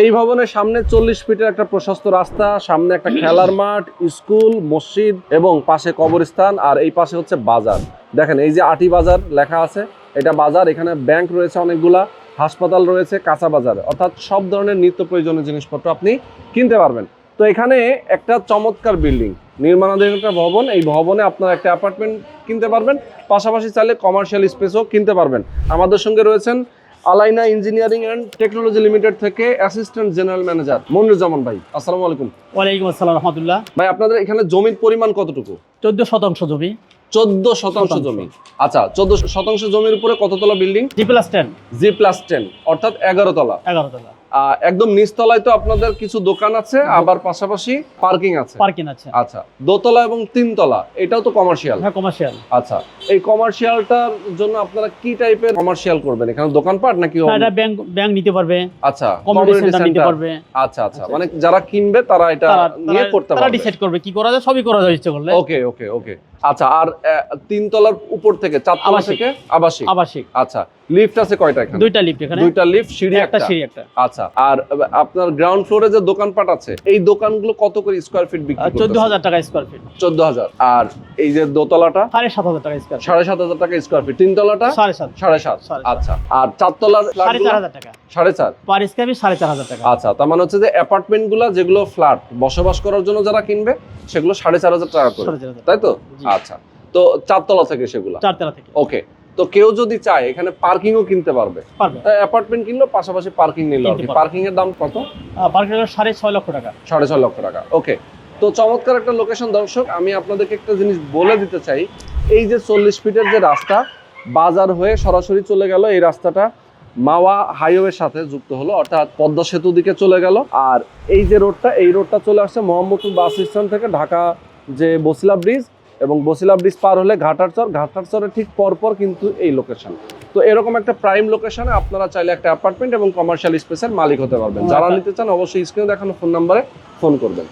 এই ভবনের সামনে চল্লিশ ফিটের একটা প্রশস্ত রাস্তা, সামনে একটা খেলার মাঠ, স্কুল, মসজিদ এবং পাশে কবরস্থান আর এই পাশে হচ্ছে বাজার। দেখেন, এই যে আটি বাজার লেখা আছে, এটা বাজার, এখানে ব্যাংক রয়েছে অনেকগুলা, হাসপাতাল রয়েছে, কাঁচা বাজার। অর্থাৎ সব ধরনের নিত্য প্রয়োজনীয় জিনিসপত্র আপনি কিনতে পারবেন। তো এখানে একটা চমৎকার বিল্ডিং নির্মাণাধীন একটা ভবন, এই ভবনে আপনার একটা অ্যাপার্টমেন্ট কিনতে পারবেন। পাশাপাশি চাইলে কমার্শিয়াল স্পেসও কিনতে পারবেন। আমাদের সঙ্গে রয়েছেন Alaina engineering and technology limited থেকে অ্যাসিস্ট্যান্ট জেনারেল ম্যানেজার মনিরুজ্জামান ভাই আসসালামু আলাইকুম। ওয়ালাইকুম আসসালাম রহমতুল্লাহ। ভাই আপনাদের এখানে জমির পরিমাণ কতটুকু? চোদ্দ শতাংশ জমি। চোদ্দ শতাংশ। জমি। আচ্ছা চোদ্দ শতাংশ জমির উপরে কততলা building? G plus ten G plus ten অর্থাৎ এগারো তলা। এগারো তলা। একদম নিচতলায় তো আপনাদের কিছু দোকান আছে আবার পাশাপাশি পার্কিং আছে। পার্কিং আছে। আচ্ছা দোতলা এবং তিনতলা এটাও তো কমার্শিয়াল হ্যাঁ কমার্শিয়াল আচ্ছা এই কমার্শিয়ালটার জন্য আপনারা কি টাইপের কমার্শিয়াল করবেন? এখানে দোকানপাট নাকি এটা ব্যাংক ব্যাংক নিতে পারবে। আচ্ছা কমিউনিটি সেন্টার নিতে পারবে। আচ্ছা আচ্ছা মানে যারা কিনবে তারা এটা তারা- নিয়ে তারা- করতে তারা পারবে। ডিসাইড করবে কি করা যায় সবই করা যায় ইচ্ছে করলে। ওকে ওকে ওকে আচ্ছা আর তিনতলার উপর থেকে চারতলা। থেকে আবাসিক? আবাসিক। আচ্ছা লিফট আছে কয়টা এখানে? দুইটা লিফট এখানে। দুইটা লিফট সিঁড়ি একটা সিঁড়ি একটা। আচ্ছা আর আপনার গ্রাউন্ড ফ্লোরে যে দোকানপাট আছে এই দোকানগুলো কত করে স্কোয়ার ফিট বিক্রি চোদ্দ হাজার টাকা স্কোয়ার ফিট চোদ্দ হাজার। আর এই যে দোতলাটা? সাড়ে সাত হাজার টাকা স্কোয়ার ফিট সাড়ে সাত হাজার টাকা স্কোয়ার ফিট তিনতলাটা সাড়ে সাত। সাড়ে সাত। সাড়ে সাত। আচ্ছা আর চারতলার সাড়ে ফ্ল্যাটগুলো? চার হাজার টাকা। সাড়ে চার। পার স্কোয়ার ফিট সাড়ে চার হাজার টাকা। আচ্ছা তার মানে হচ্ছে যে যেগুলো ফ্ল্যাট বসবাস করার জন্য যারা কিনবে সেগুলো সাড়ে চার হাজার টাকা করে। তাই তো। আচ্ছা। তো চারতলা থেকে সেগুলা? চারতলা থেকে। ওকে। তো কেউ যদি চায় এখানে পার্কিংও কিনতে পারবে? অ্যাপার্টমেন্ট কিনলো পাশাপাশি পার্কিং নিল। পার্কিং এর দাম কত? পার্কিং সাড়ে ছয় লক্ষ টাকা। সাড়ে ছয় লক্ষ টাকা। ওকে। তো চমৎকার একটা লোকেশন দর্শক আমি আপনাদেরকে একটা জিনিস বলে দিতে চাই। এই যে চল্লিশ ফিটের যে রাস্তা বাজার হয়ে সরাসরি চলে গেল এই রাস্তাটা। মাওয়া হাইওয়ের সাথে যুক্ত হলো অর্থাৎ পদ্মা সেতু দিকে চলে গেল। আর এই যে রোডটা এই রোডটা চলে আসছে মোহাম্মদপুর বাস স্ট্যান্ড থেকে ঢাকা যে বসিলা ব্রিজ এবং বসিলা ব্রিজ পার হলে ঘাটারচর ঘাটারচরের ঠিক পরপর কিন্তু এই লোকেশন তো এরকম একটা প্রাইম লোকেশনে আপনারা চাইলে একটা অ্যাপার্টমেন্ট এবং কমার্শিয়াল স্পেসের মালিক হতে পারবেন। যারা নিতে চান অবশ্যই স্ক্রিনে দেখানো ফোন নাম্বারে ফোন করবেন।